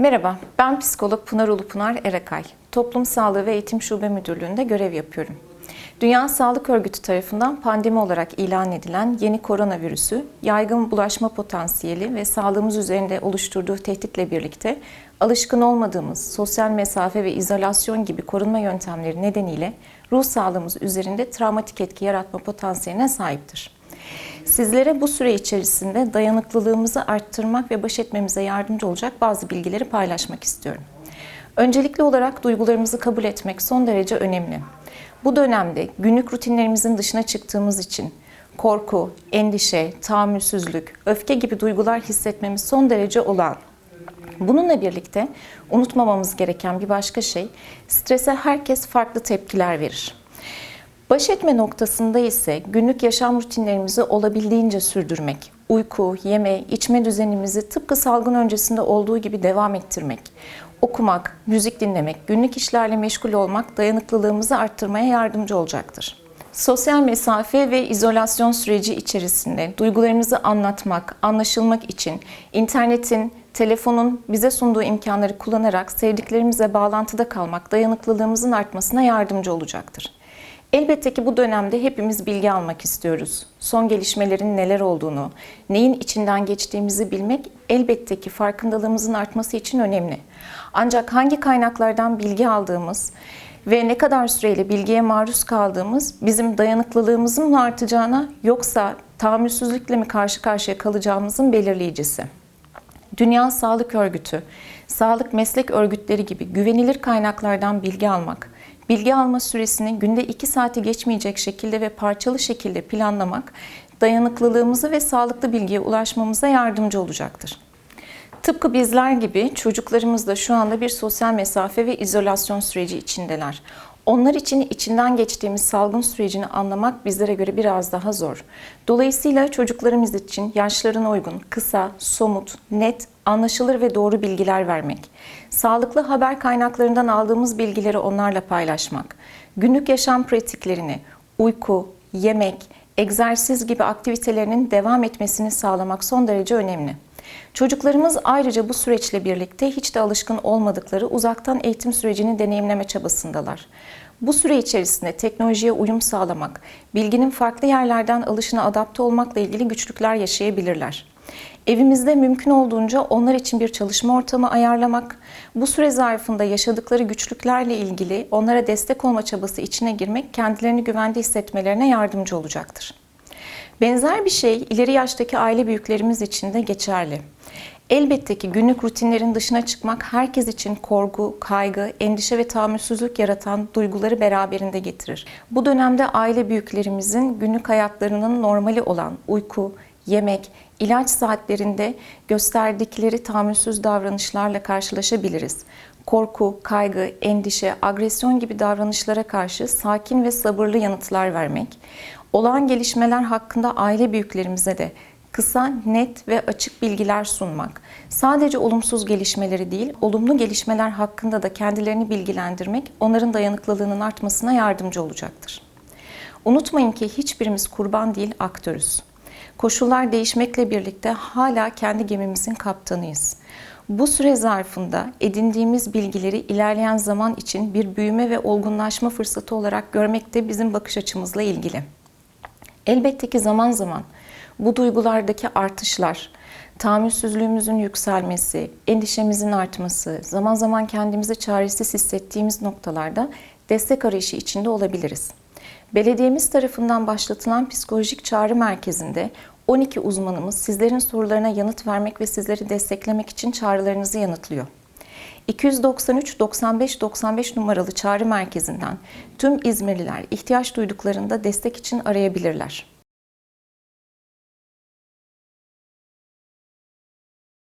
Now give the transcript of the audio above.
Merhaba, ben psikolog Pınar Ulupınar Erakay. Toplum Sağlığı ve Eğitim Şube Müdürlüğü'nde görev yapıyorum. Dünya Sağlık Örgütü tarafından pandemi olarak ilan edilen yeni koronavirüsü, yaygın bulaşma potansiyeli ve sağlığımız üzerinde oluşturduğu tehditle birlikte alışkın olmadığımız sosyal mesafe ve izolasyon gibi korunma yöntemleri nedeniyle ruh sağlığımız üzerinde travmatik etki yaratma potansiyeline sahiptir. Sizlere bu süre içerisinde dayanıklılığımızı arttırmak ve baş etmemize yardımcı olacak bazı bilgileri paylaşmak istiyorum. Öncelikli olarak duygularımızı kabul etmek son derece önemli. Bu dönemde günlük rutinlerimizin dışına çıktığımız için korku, endişe, tahammülsüzlük, öfke gibi duygular hissetmemiz son derece olağan. Bununla birlikte unutmamamız gereken bir başka şey, strese herkes farklı tepkiler verir. Baş etme noktasında ise günlük yaşam rutinlerimizi olabildiğince sürdürmek, uyku, yeme, içme düzenimizi tıpkı salgın öncesinde olduğu gibi devam ettirmek, okumak, müzik dinlemek, günlük işlerle meşgul olmak dayanıklılığımızı arttırmaya yardımcı olacaktır. Sosyal mesafe ve izolasyon süreci içerisinde duygularımızı anlatmak, anlaşılmak için internetin, telefonun bize sunduğu imkanları kullanarak sevdiklerimizle bağlantıda kalmak dayanıklılığımızın artmasına yardımcı olacaktır. Elbette ki bu dönemde hepimiz bilgi almak istiyoruz. Son gelişmelerin neler olduğunu, neyin içinden geçtiğimizi bilmek elbette ki farkındalığımızın artması için önemli. Ancak hangi kaynaklardan bilgi aldığımız ve ne kadar süreyle bilgiye maruz kaldığımız bizim dayanıklılığımızın mı artacağına yoksa tahammülsüzlükle mi karşı karşıya kalacağımızın belirleyicisi. Dünya Sağlık Örgütü, sağlık meslek örgütleri gibi güvenilir kaynaklardan bilgi almak, bilgi alma süresini günde 2 saati geçmeyecek şekilde ve parçalı şekilde planlamak, dayanıklılığımızı ve sağlıklı bilgiye ulaşmamıza yardımcı olacaktır. Tıpkı bizler gibi çocuklarımız da şu anda bir sosyal mesafe ve izolasyon süreci içindeler. Onlar için içinden geçtiğimiz salgın sürecini anlamak bizlere göre biraz daha zor. Dolayısıyla çocuklarımız için yaşlarına uygun, kısa, somut, net, anlaşılır ve doğru bilgiler vermek, sağlıklı haber kaynaklarından aldığımız bilgileri onlarla paylaşmak, günlük yaşam pratiklerini, uyku, yemek, egzersiz gibi aktivitelerinin devam etmesini sağlamak son derece önemli. Çocuklarımız ayrıca bu süreçle birlikte hiç de alışkın olmadıkları uzaktan eğitim sürecini deneyimleme çabasındalar. Bu süre içerisinde teknolojiye uyum sağlamak, bilginin farklı yerlerden alışına adapte olmakla ilgili güçlükler yaşayabilirler. Evimizde mümkün olduğunca onlar için bir çalışma ortamı ayarlamak, bu süre zarfında yaşadıkları güçlüklerle ilgili onlara destek olma çabası içine girmek kendilerini güvende hissetmelerine yardımcı olacaktır. Benzer bir şey ileri yaştaki aile büyüklerimiz için de geçerli. Elbette ki günlük rutinlerin dışına çıkmak herkes için korku, kaygı, endişe ve tahammülsüzlük yaratan duyguları beraberinde getirir. Bu dönemde aile büyüklerimizin günlük hayatlarının normali olan uyku, yemek, ilaç saatlerinde gösterdikleri tahammülsüz davranışlarla karşılaşabiliriz. Korku, kaygı, endişe, agresyon gibi davranışlara karşı sakin ve sabırlı yanıtlar vermek, olağan gelişmeler hakkında aile büyüklerimize de kısa, net ve açık bilgiler sunmak. Sadece olumsuz gelişmeleri değil, olumlu gelişmeler hakkında da kendilerini bilgilendirmek onların dayanıklılığının artmasına yardımcı olacaktır. Unutmayın ki hiçbirimiz kurban değil, aktörüz. Koşullar değişmekle birlikte hala kendi gemimizin kaptanıyız. Bu süre zarfında edindiğimiz bilgileri ilerleyen zaman için bir büyüme ve olgunlaşma fırsatı olarak görmek de bizim bakış açımızla ilgili. Elbette ki zaman zaman bu duygulardaki artışlar, tahammülsüzlüğümüzün yükselmesi, endişemizin artması, zaman zaman kendimizi çaresiz hissettiğimiz noktalarda destek arayışı içinde olabiliriz. Belediyemiz tarafından başlatılan psikolojik çağrı merkezinde 12 uzmanımız sizlerin sorularına yanıt vermek ve sizleri desteklemek için çağrılarınızı yanıtlıyor. 293 95 95 numaralı çağrı merkezinden tüm İzmirliler ihtiyaç duyduklarında destek için arayabilirler.